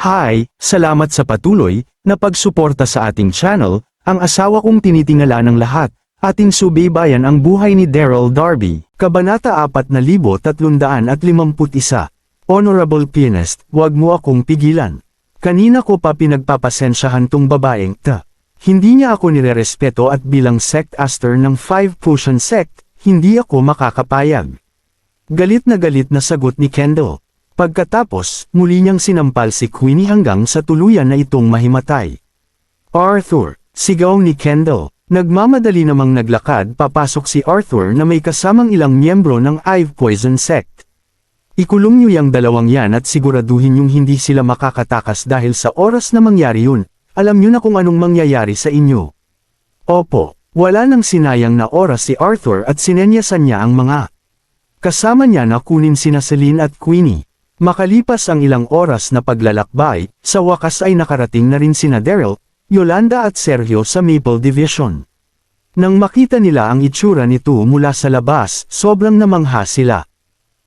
Hi, salamat sa patuloy na pagsuporta sa ating channel, ang asawa kong tinitingala ng lahat, ating subaybayan ang buhay ni Daryl Darby, Kabanata 4351. Honorable Pianist, wag mo akong pigilan. Kanina ko pa pinagpapasensyahan tong babaeng ta. Hindi niya ako nirerespeto at bilang sect aster ng Five Potion Sect, hindi ako makakapayag. Galit na galit na sagot ni Kendall. Pagkatapos, muli niyang sinampal si Queenie hanggang sa tuluyan na itong mahimatay. Arthur, sigaw ni Kendall. Nagmamadali namang naglakad papasok si Arthur na may kasamang ilang miyembro ng Ive Poison Sect. Ikulong niyo yung dalawang yan at siguraduhin yung hindi sila makakatakas dahil sa oras na mangyari yun, alam niyo na kung anong mangyayari sa inyo. Opo, wala nang sinayang na oras si Arthur at sinenyasan niya ang mga kasama niya na kunin sina Celine at Queenie. Makalipas ang ilang oras na paglalakbay, sa wakas ay nakarating na rin sina Daryl, Yolanda at Sergio sa Maple Division. Nang makita nila ang itsura nito mula sa labas, sobrang namangha sila.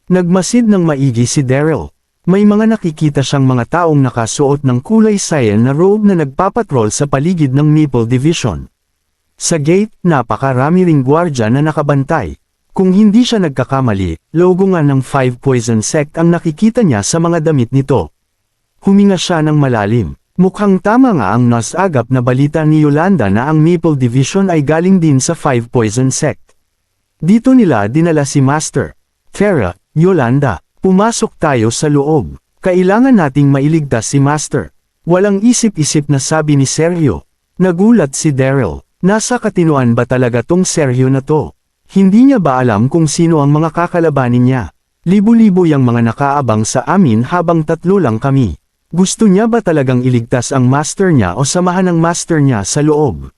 Nagmasid ng maigi si Daryl. May mga nakikita siyang mga taong nakasuot ng kulay cyan na robe na nagpapatrol sa paligid ng Maple Division. Sa gate, napakarami ring gwardya na nakabantay. Kung hindi siya nagkakamali, logo nga ng Five Poison Sect ang nakikita niya sa mga damit nito. Huminga siya ng malalim. Mukhang tama nga ang nasagap na balita ni Yolanda na ang Maple Division ay galing din sa Five Poison Sect. Dito nila dinala si Master. Farah, Yolanda, pumasok tayo sa loob. Kailangan nating mailigtas si Master. Walang isip-isip na sabi ni Sergio. Nagulat si Daryl. Nasa katinuan ba talaga tong Sergio na to? Hindi niya ba alam kung sino ang mga kakalabanin niya? Libo-libo yung mga nakaabang sa amin habang tatlo lang kami. Gusto niya ba talagang iligtas ang master niya o samahan ang master niya sa loob?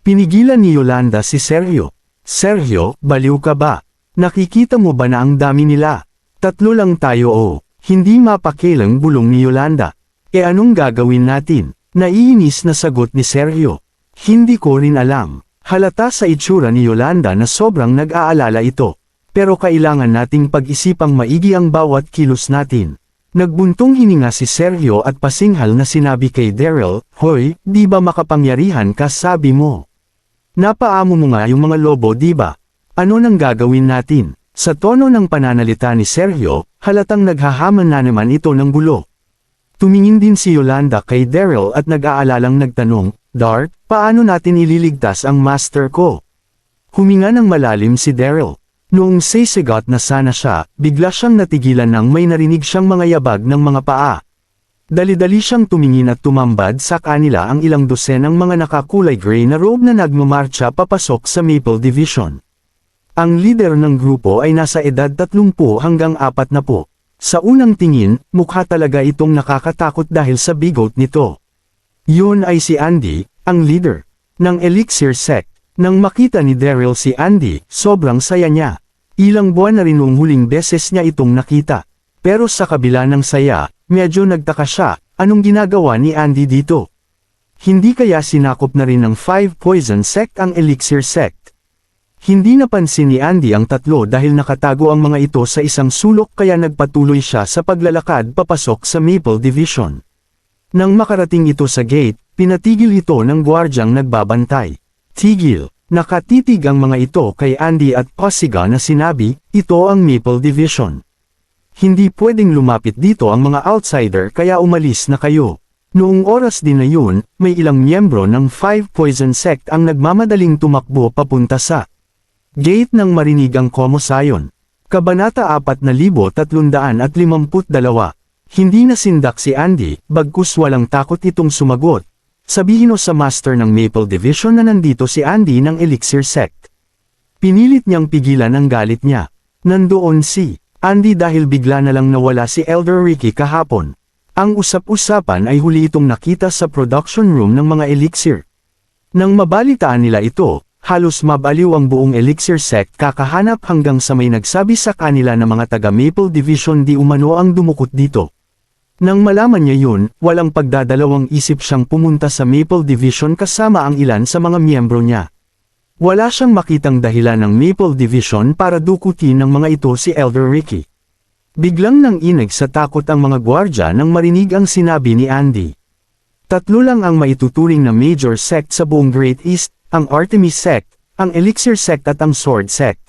Pinigilan ni Yolanda si Sergio. Sergio, baliw ka ba? Nakikita mo ba na ang dami nila? Tatlo lang tayo o. Hindi mapakilang bulong ni Yolanda. E anong gagawin natin? Naiinis na sagot ni Sergio. Hindi ko rin alam. Halata sa itsura ni Yolanda na sobrang nag-aalala ito. Pero kailangan nating pag-isipang maigi ang bawat kilos natin. Nagbuntong hininga si Sergio at pasinghal na sinabi kay Daryl, Hoy, di ba makapangyarihan ka sabi mo? Napaamo mo nga yung mga lobo di ba? Ano nang gagawin natin? Sa tono ng pananalita ni Sergio, halatang naghahaman na naman ito ng gulo. Tumingin din si Yolanda kay Daryl at nag-aalalang nagtanong, Dart, paano natin ililigtas ang master ko? Huminga ng malalim si Daryl. Noong sisigot na sana siya, bigla siyang natigilan nang may narinig siyang mga yabag ng mga paa. Dali-dali siyang tumingin at tumambad sa kanila ang ilang dosenang mga nakakulay gray na robe na nagmamarcha papasok sa Maple Division. Ang leader ng grupo ay nasa edad 30 hanggang 40. Sa unang tingin, mukha talaga itong nakakatakot dahil sa bigot nito. Yun ay si Andy, ang leader ng Elixir Sect. Nang makita ni Daryl si Andy, sobrang saya niya. Ilang buwan na rin noong huling beses niya itong nakita. Pero sa kabila ng saya, medyo nagtaka siya, anong ginagawa ni Andy dito? Hindi kaya sinakop na rin ng Five Poison Sect ang Elixir Sect? Hindi napansin ni Andy ang tatlo dahil nakatago ang mga ito sa isang sulok kaya nagpatuloy siya sa paglalakad papasok sa Maple Division. Nang makarating ito sa gate, pinatigil ito ng gwardyang nagbabantay. Tigil, nakatitig ang mga ito kay Andy at Pasiga na sinabi, ito ang Maple Division. Hindi pwedeng lumapit dito ang mga outsider kaya umalis na kayo. Noong oras din na yun, may ilang miyembro ng Five Poison Sect ang nagmamadaling tumakbo papunta sa gate ng marinig ang Komosayon. Kabanata 4352 Hindi nasindak si Andy, bagkus walang takot itong sumagot. Sabihin o sa master ng Maple Division na nandito si Andy ng Elixir Sect. Pinilit niyang pigilan ang galit niya. Nandoon si Andy dahil bigla na lang nawala si Elder Ricky kahapon. Ang usap-usapan ay huli itong nakita sa production room ng mga Elixir. Nang mabalitaan nila ito, halos mabaliw ang buong Elixir Sect kakahanap hanggang sa may nagsabi sa kanila na mga taga Maple Division di umano ang dumukot dito. Nang malaman niya yun, walang pagdadalawang isip siyang pumunta sa Maple Division kasama ang ilan sa mga miyembro niya. Wala siyang makitang dahilan ng Maple Division para dukutin ng mga ito si Elder Ricky. Biglang nang inig sa takot ang mga gwardya nang marinig ang sinabi ni Andy. Tatlo lang ang maituturing na major sect sa buong Great East, ang Artemis sect, ang Elixir sect at ang Sword sect.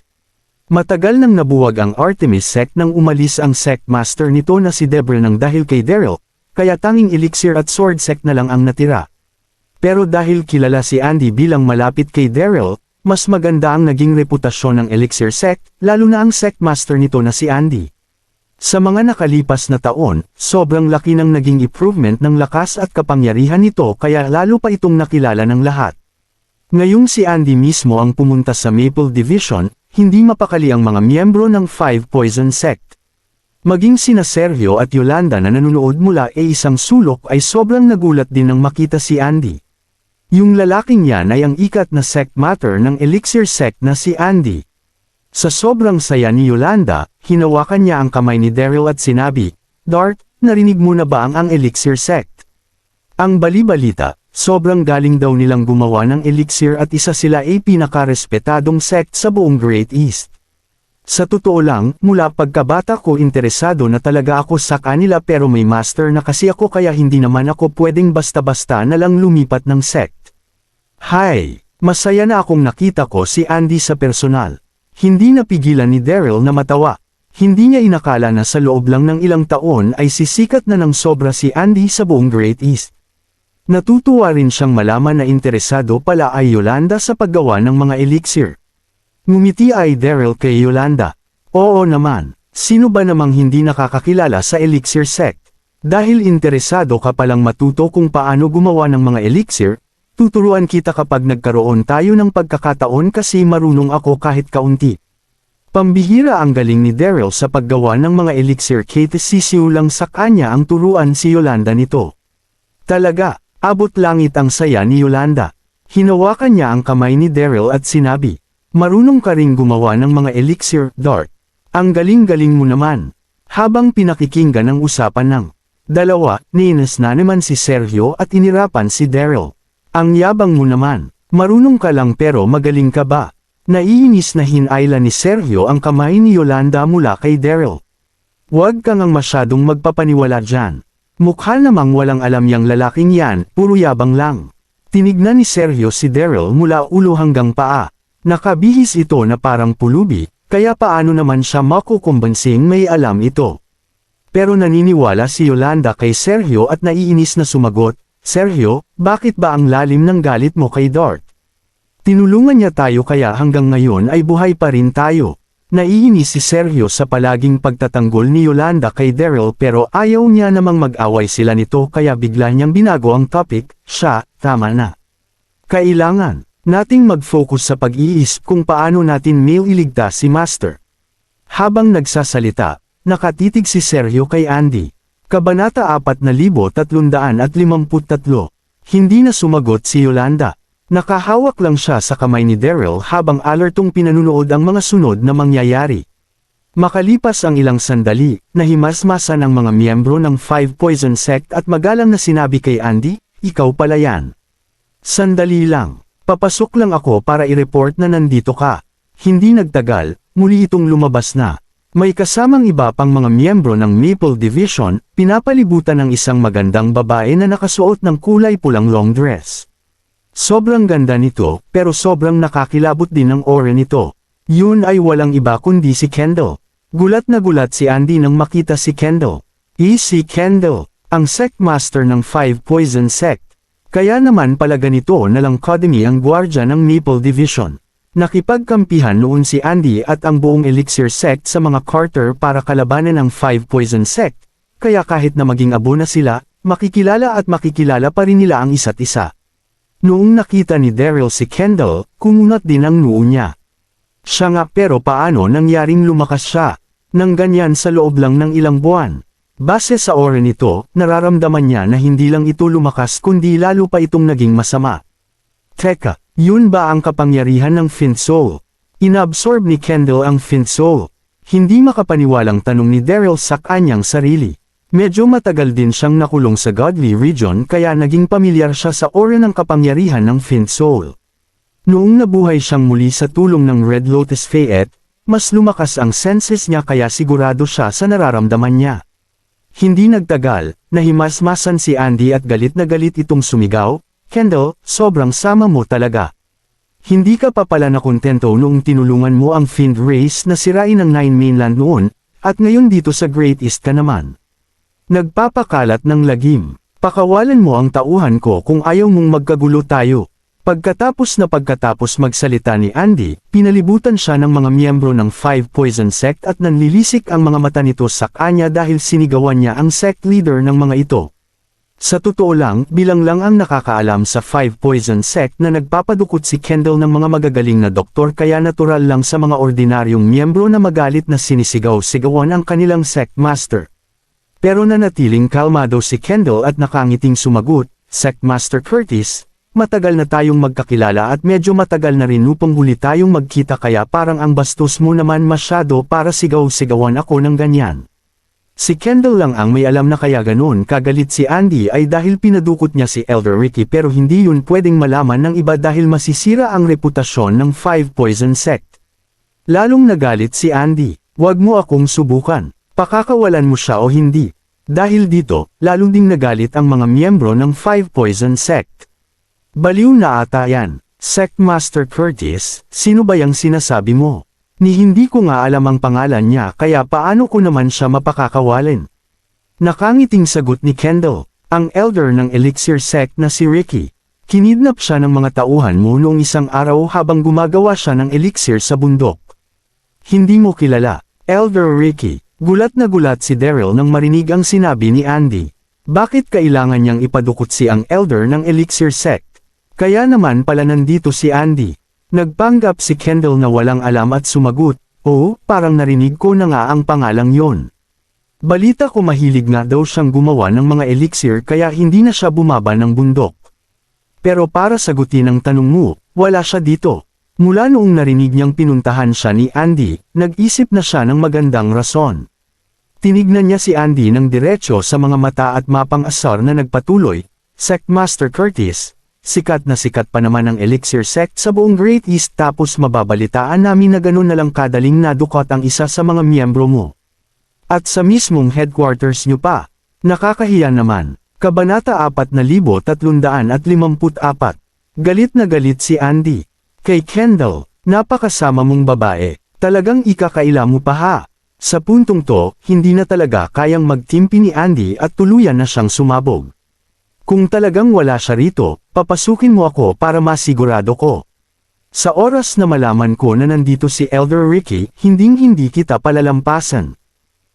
Matagal nang nabuwag ang Artemis sect nang umalis ang sect master nito na si Deborah nang dahil kay Daryl, kaya tanging Elixir at Sword sect na lang ang natira. Pero dahil kilala si Andy bilang malapit kay Daryl, mas maganda ang naging reputasyon ng Elixir sect, lalo na ang sect master nito na si Andy. Sa mga nakalipas na taon, sobrang laki ng naging improvement ng lakas at kapangyarihan nito kaya lalo pa itong nakilala ng lahat. Ngayong si Andy mismo ang pumunta sa Maple Division, hindi mapakali ang mga miyembro ng Five Poison Sect. Maging sina Sergio at Yolanda na nanonood mula e isang sulok ay sobrang nagulat din nang makita si Andy. Yung lalaking yan ay ang ikat na sect matter ng Elixir sect na si Andy. Sa sobrang saya ni Yolanda, hinawakan niya ang kamay ni Daryl at sinabi, Dart, narinig mo na ba ang ang Elixir sect? Ang balibalita, sobrang galing daw nilang gumawa ng Elixir at isa sila ay pinakarespetadong sect sa buong Great East. Sa totoo lang, mula pagkabata ko interesado na talaga ako sa kanila pero may master na kasi ako kaya hindi naman ako pwedeng basta-basta na lang lumipat ng sect. Hi! Masaya na akong nakita ko si Andy sa personal. Hindi napigilan ni Daryl na matawa. Hindi niya inakala na sa loob lang ng ilang taon ay sisikat na ng sobra si Andy sa buong Great East. Natutuwa rin siyang malaman na interesado pala ay Yolanda sa paggawa ng mga elixir. Ngumiti ay Daryl kay Yolanda. Oo naman, sino ba namang hindi nakakakilala sa elixir sect? Dahil interesado ka palang matuto kung paano gumawa ng mga elixir, tuturuan kita kapag nagkaroon tayo ng pagkakataon kasi marunong ako kahit kaunti. Pambihira ang galing ni Daryl sa paggawa ng mga elixir kate sisiw lang sa kanya ang turuan si Yolanda nito. Talaga, abot langit ang saya ni Yolanda. Hinawakan niya ang kamay ni Daryl at sinabi, Marunong ka ring gumawa ng mga elixir, Dart. Ang galing-galing mo naman. Habang pinakikinggan ang usapan ng dalawa, niinas na naman si Sergio at inirapan si Daryl. Ang yabang mo naman. Marunong ka lang pero magaling ka ba? Naiinis na hinayla ni Sergio ang kamay ni Yolanda mula kay Daryl. Huwag kang ang masyadong magpapaniwala dyan. Mukha namang walang alam yang lalaking yan, puro yabang lang. Tinignan ni Sergio si Daryl mula ulo hanggang paa. Nakabihis ito na parang pulubi, kaya paano naman siya makukumbensing may alam ito. Pero naniniwala si Yolanda kay Sergio at naiinis na sumagot, Sergio, bakit ba ang lalim ng galit mo kay Dart? Tinulungan niya tayo kaya hanggang ngayon ay buhay pa rin tayo. Naiinis si Sergio sa palaging pagtatanggol ni Yolanda kay Daryl pero ayaw niya namang mag-away sila nito kaya bigla niyang binago ang topic, siya, tama na. Kailangan, nating mag-focus sa pag-iisip kung paano natin maililigtas si Master. Habang nagsasalita, nakatitig si Sergio kay Andy. Kabanata 4353 Hindi na sumagot si Yolanda. Nakahawak lang siya sa kamay ni Daryl habang alertong pinanunood ang mga sunod na mangyayari. Makalipas ang ilang sandali, nahimasmasan ang mga miyembro ng Five Poison Sect at magalang na sinabi kay Andy, ikaw pala yan. Sandali lang, papasok lang ako para i-report na nandito ka. Hindi nagtagal, muli itong lumabas na. May kasamang iba pang mga miyembro ng Maple Division, pinapalibutan ng isang magandang babae na nakasuot ng kulay pulang long dress. Sobrang ganda nito, pero sobrang nakakilabot din ang aura nito. Yun ay walang iba kundi si Kendall. Gulat na gulat si Andy nang makita si Kendall. E si Kendall, ang sect master ng Five Poison Sect. Kaya naman pala ganito na lang Kodemi ang gwardya ng Maple Division. Nakipagkampihan noon si Andy at ang buong Elixir Sect sa mga Carter para kalabanan ang Five Poison Sect, kaya kahit na maging abo na sila, makikilala at makikilala pa rin nila ang isa't isa. Noong nakita ni Daryl si Kendall, kumunat din ang noo niya. Siya nga pero paano nangyaring lumakas siya, nang ganyan sa loob lang ng ilang buwan. Base sa aura nito, nararamdaman niya na hindi lang ito lumakas kundi lalo pa itong naging masama. Teka, yun ba ang kapangyarihan ng Fin Soul? Inabsorb ni Kendall ang Fin Soul. Hindi makapaniwalang tanong ni Daryl sa kanyang sarili. Medyo matagal din siyang nakulong sa Godly Region kaya naging pamilyar siya sa aura ng kapangyarihan ng Fin Soul. Noong nabuhay siyang muli sa tulong ng Red Lotus Fayette, mas lumakas ang senses niya kaya sigurado siya sa nararamdaman niya. Hindi nagtagal, nahimasmasan si Andy at galit na galit itong sumigaw, Kendall, sobrang sama mo talaga. Hindi ka pa pala nakontento noong tinulungan mo ang Fiend Race na sirain ang Nine Mainland noon, at ngayon dito sa Great East ka naman. Nagpapakalat ng lagim. Pakawalan mo ang tauhan ko kung ayaw mong magkagulo tayo. Pagkatapos na pagkatapos magsalita ni Andy, pinalibutan siya ng mga miyembro ng Five Poison Sect at nanlilisik ang mga mata nito sa kanya dahil sinigawan niya ang sect leader ng mga ito. Sa totoo lang, bilang lang ang nakakaalam sa Five Poison Sect na nagpapadukot si Kendall ng mga magagaling na doktor kaya natural lang sa mga ordinaryong miyembro na magalit na sinisigaw-sigawan ang kanilang sect master. Pero nanatiling kalmado si Kendall at nakangiting sumagot, Sect Master Curtis, matagal na tayong magkakilala at medyo matagal na rin upang huli tayong magkita kaya parang ang bastos mo naman masyado para sigaw-sigawan ako ng ganyan. Si Kendall lang ang may alam na kaya ganun kagalit si Andy ay dahil pinadukot niya si Elder Ricky pero hindi yun pwedeng malaman ng iba dahil masisira ang reputasyon ng Five Poison Sect. Lalong nagalit si Andy, wag mo akong subukan, pakakawalan mo siya o hindi. Dahil dito, lalong ding nagalit ang mga miyembro ng Five Poison Sect. Baliw na ata yan. Sect Master Curtis, sino ba yung sinasabi mo? Ni hindi ko nga alam ang pangalan niya kaya paano ko naman siya mapakakawalin? Nakangiting sagot ni Kendall, ang elder ng Elixir Sect na si Ricky. Kinidnap siya ng mga tauhan mo noong isang araw habang gumagawa siya ng elixir sa bundok. Hindi mo kilala, Elder Ricky. Gulat na gulat si Daryl nang marinig ang sinabi ni Andy. Bakit kailangan niyang ipadukot si ang elder ng Elixir Sect? Kaya naman pala nandito si Andy. Nagpanggap si Kendall na walang alam at sumagot, oh, parang narinig ko na nga ang pangalang yon. Balita ko mahilig nga daw siyang gumawa ng mga elixir kaya hindi na siya bumaba ng bundok. Pero para sagutin ang tanong mo, wala siya dito. Mula noong narinig niyang pinuntahan siya ni Andy, nag-isip na siya ng magandang rason. Tinignan niya si Andy ng diretsyo sa mga mata at mapang asar na nagpatuloy, Sect Master Curtis, sikat na sikat pa naman ang Elixir Sect sa buong Great East tapos mababalitaan namin na ganun na lang kadaling nadukot ang isa sa mga miyembro mo. At sa mismong headquarters niyo pa, nakakahiya naman, Kabanata 4354, galit na galit si Andy. Kay Kendall, napakasama mong babae, talagang ikakaila mo pa ha. Sa puntong to, hindi na talaga kayang magtimpi ni Andy at tuluyan na siyang sumabog. Kung talagang wala siya rito, papasukin mo ako para masigurado ko. Sa oras na malaman ko na nandito si Elder Ricky, hinding-hindi kita palalampasan.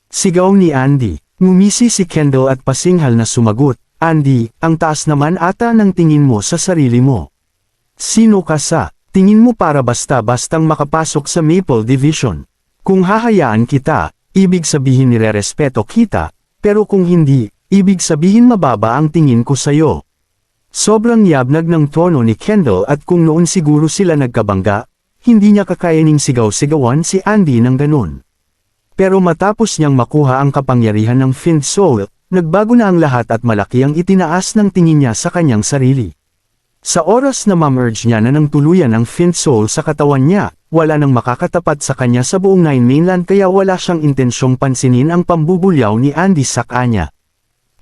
Sigaw ni Andy, ngumisi si Kendall at pasinghal na sumagot, Andy, ang taas naman ata ng tingin mo sa sarili mo. Sino ka sa, tingin mo para basta-bastang makapasok sa Maple Division? Kung hahayaan kita, ibig sabihin nirerespeto kita, pero kung hindi, ibig sabihin mababa ang tingin ko sayo. Sobrang yabnag ng tono ni Kendall at kung noon siguro sila nagkabangga, hindi niya kakayaning sigaw-sigawan si Andy ng ganun. Pero matapos niyang makuha ang kapangyarihan ng Fiend Soul, nagbago na ang lahat at malaki ang itinaas ng tingin niya sa kanyang sarili. Sa oras na ma-merge niya na ng tuluyan ang Fiend Soul sa katawan niya, wala nang makakatapat sa kanya sa buong Nine Mainland kaya wala siyang intensyong pansinin ang pambubulyaw ni Andy sa kanya.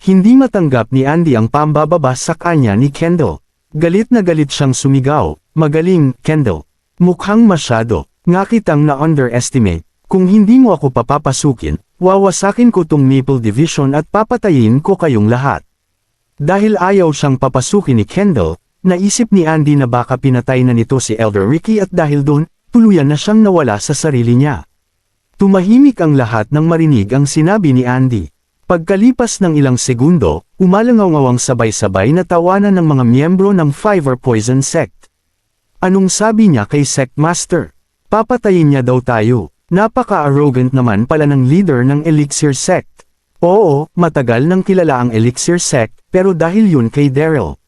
Hindi matanggap ni Andy ang pambababa sa kanya ni Kendall. Galit na galit siyang sumigaw, magaling, Kendall. Mukhang masyado, nga kitang na-underestimate. Kung hindi mo ako papapasukin, wawasakin ko tong Maple Division at papatayin ko kayong lahat. Dahil ayaw siyang papasukin ni Kendall, naisip ni Andy na baka pinatay na nito si Elder Ricky at dahil doon, tuluyan na siyang nawala sa sarili niya. Tumahimik ang lahat nang marinig ang sinabi ni Andy. Pagkalipas ng ilang segundo, umalangaw-ngawang sabay-sabay na tawanan ng mga miyembro ng Fiver Poison Sect. Anong sabi niya kay Sect Master? Papatayin niya daw tayo. Napaka-arrogant naman pala ng leader ng Elixir Sect. Oo, matagal nang kilala ang Elixir Sect, pero dahil yun kay Daryl.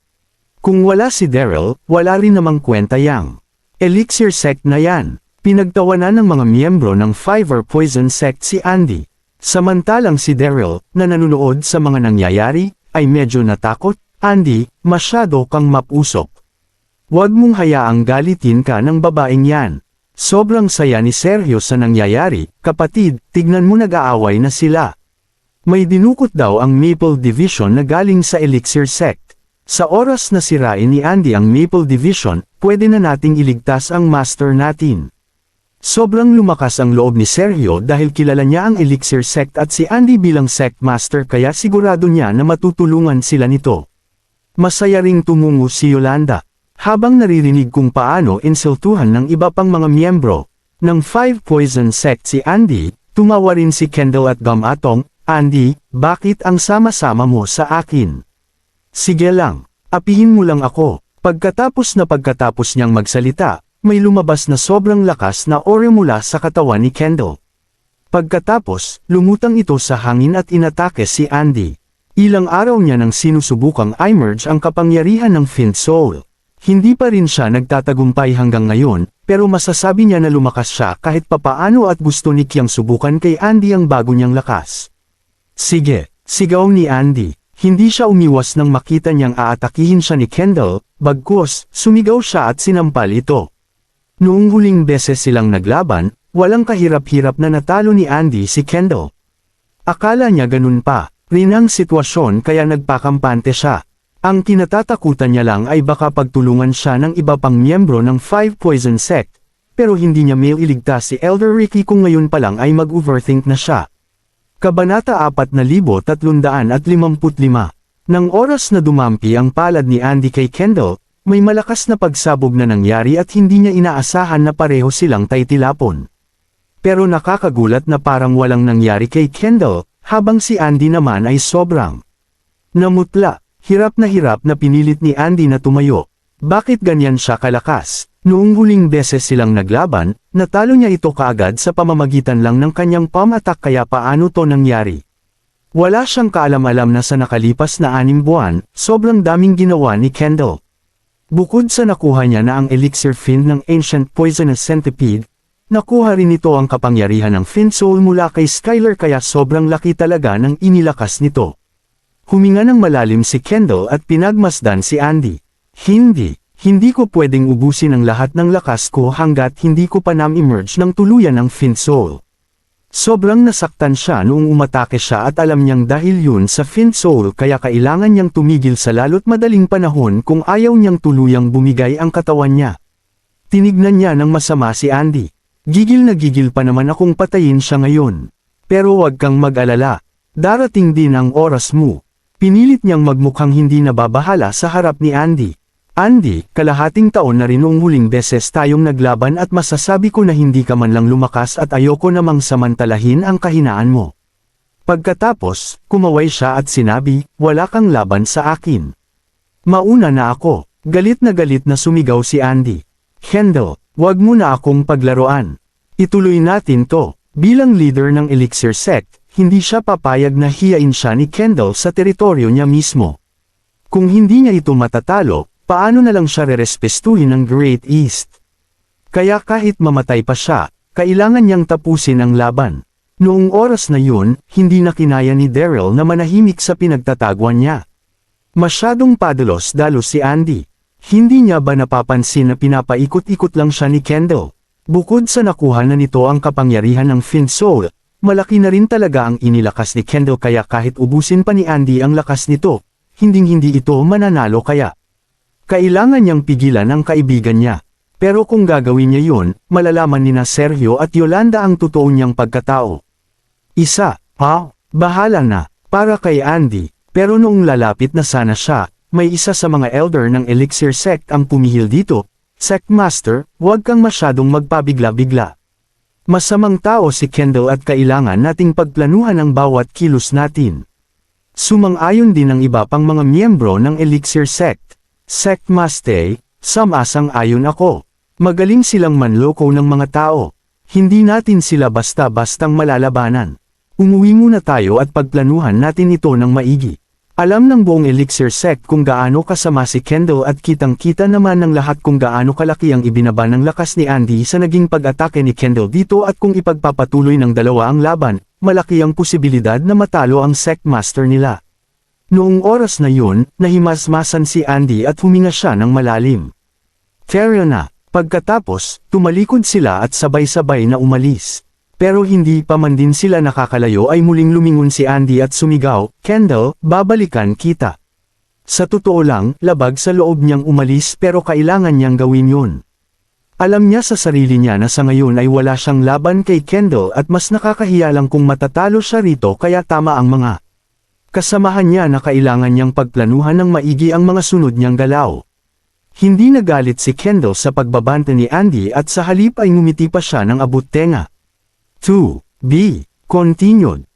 Kung wala si Daryl, wala rin namang kwenta yang. Elixir Sect na yan. Pinagtawanan ng mga miyembro ng Fiver Poison Sect si Andy. Samantalang si Daryl, na nanonood sa mga nangyayari, ay medyo natakot, Andy, masyado kang mapusok. Huwag mong hayaang galitin ka ng babaeng yan. Sobrang saya ni Sergio sa nangyayari, kapatid, tignan mo nag-aaway na sila. May dinukot daw ang Maple Division na galing sa Elixir Sect. Sa oras na sirain ni Andy ang Maple Division, pwede na nating iligtas ang master natin. Sobrang lumakas ang loob ni Sergio dahil kilala niya ang Elixir Sect at si Andy bilang Sect Master kaya sigurado niya na matutulungan sila nito. Masaya ring tumungo si Yolanda. Habang naririnig kung paano insultuhan ng iba pang mga miyembro ng Five Poison Sect si Andy, tumawa rin si Kendall at Gum Atong, Andy, bakit ang sama-sama mo sa akin? Sige lang, apihin mo lang ako. Pagkatapos na pagkatapos niyang magsalita, may lumabas na sobrang lakas na ore mula sa katawan ni Kendall. Pagkatapos, lumutang ito sa hangin at inatake si Andy. Ilang araw niya nang sinusubukang i-merge ang kapangyarihan ng Fin Soul. Hindi pa rin siya nagtatagumpay hanggang ngayon, pero masasabi niya na lumakas siya kahit papaano at gusto ni Kiang subukan kay Andy ang bago niyang lakas. Sige, sigaw ni Andy. Hindi siya umiwas nang makita niyang aatakihin siya ni Kendall, bagkus, sumigaw siya at sinampal ito. Noong huling beses silang naglaban, walang kahirap-hirap na natalo ni Andy si Kendall. Akala niya ganun pa, rin ang sitwasyon kaya nagpakampante siya. Ang kinatatakutan niya lang ay baka pagtulungan siya ng iba pang miyembro ng Five Poison Sect, pero hindi niya may iligtas si Elder Ricky kung ngayon pa lang ay mag-overthink na siya. Kabanata 4355 Nang oras na dumampi ang palad ni Andy kay Kendall, may malakas na pagsabog na nangyari at hindi niya inaasahan na pareho silang taytilapon. Pero nakakagulat na parang walang nangyari kay Kendall, habang si Andy naman ay sobrang namutla. Hirap na hirap na pinilit ni Andy na tumayo. Bakit ganyan siya kalakas? Noong huling beses silang naglaban, natalo niya ito kaagad sa pamamagitan lang ng kanyang palm attack kaya paano to nangyari. Wala siyang kaalam-alam na sa nakalipas na anim buwan, sobrang daming ginawa ni Kendall. Bukod sa nakuha niya na ang elixir fin ng ancient poisonous centipede, nakuha rin ito ang kapangyarihan ng fin soul mula kay Skylar kaya sobrang laki talaga ng inilakas nito. Huminga ng malalim si Kendall at pinagmasdan si Andy. Hindi, hindi ko pwedeng ubusin ang lahat ng lakas ko hanggat hindi ko pa nam-emerge ng tuluyan ng Fin Soul. Sobrang nasaktan siya noong umatake siya at alam niyang dahil yun sa Fin Soul kaya kailangan niyang tumigil sa lalo't madaling panahon kung ayaw niyang tuluyang bumigay ang katawan niya. Tinignan niya ng masama si Andy. Gigil na gigil pa naman akong patayin siya ngayon. Pero wag kang mag-alala. Darating din ang oras mo. Pinilit niyang magmukhang hindi nababahala sa harap ni Andy. Andy, kalahating taon na rin noong huling beses tayong naglaban at masasabi ko na hindi ka man lang lumakas at ayoko namang samantalahin ang kahinaan mo. Pagkatapos, kumaway siya at sinabi, wala kang laban sa akin. Mauna na ako, galit na galit na sumigaw si Andy. Kendall, wag mo na akong paglaruan. Ituloy natin to, bilang leader ng Elixir Sect, hindi siya papayag na hiyain siya ni Kendall sa teritoryo niya mismo. Kung hindi niya ito matatalo, paano na lang siya rerespestuhin ng Great East? Kaya kahit mamatay pa siya, kailangan niyang tapusin ang laban. Noong oras na yun, hindi na kinaya ni Daryl na manahimik sa pinagtataguan niya. Masyadong padalos-dalos si Andy. Hindi niya ba napapansin na pinapaikot-ikot lang siya ni Kendall? Bukod sa nakuha na nito ang kapangyarihan ng Fin Soul, Malaki na rin talaga ang inilakas ni Kendall kaya kahit ubusin pa ni Andy ang lakas nito, hinding-hindi ito mananalo kaya. Kailangan niyang pigilan ang kaibigan niya. Pero kung gagawin niya yun, malalaman ni na Sergio at Yolanda ang totoo niyang pagkatao. Isa, ha? Bahala na, para kay Andy, pero noong lalapit na sana siya, may isa sa mga elder ng Elixir Sect ang pumihil dito, Sect Master, huwag kang masyadong magpabigla-bigla. Masamang tao si Kendall at kailangan nating pagplanuhan ang bawat kilos natin. Sumang-ayon din ang iba pang mga miyembro ng Elixir Sect. Sect Maste, samasang ayon ako. Magaling silang manloko ng mga tao. Hindi natin sila basta-bastang malalabanan. Umuwi muna tayo at pagplanuhan natin ito ng maigi. Alam ng buong Elixir Sect kung gaano kasama si Kendall at kitang-kita naman ng lahat kung gaano kalaki ang ibinaba ng lakas ni Andy sa naging pag-atake ni Kendall dito at kung ipagpapatuloy ng dalawa ang laban, malaki ang posibilidad na matalo ang Sect Master nila. Noong oras na yun, nahimasmasan si Andy at huminga siya ng malalim. Fair na, Pagkatapos, tumalikod sila at sabay-sabay na umalis. Pero hindi pa man din sila nakakalayo ay muling lumingon si Andy at sumigaw, Kendall, babalikan kita. Sa totoo lang, labag sa loob niyang umalis pero kailangan niyang gawin yun. Alam niya sa sarili niya na sa ngayon ay wala siyang laban kay Kendall at mas nakakahiya lang kung matatalo siya rito kaya tama ang mga kasamahan niya na kailangan niyang pagplanuhan ng maigi ang mga sunod niyang galaw. Hindi nagalit si Kendall sa pagbabanta ni Andy at sa halip ay ngumiti pa siya ng abot tenga. 2. B. Continued.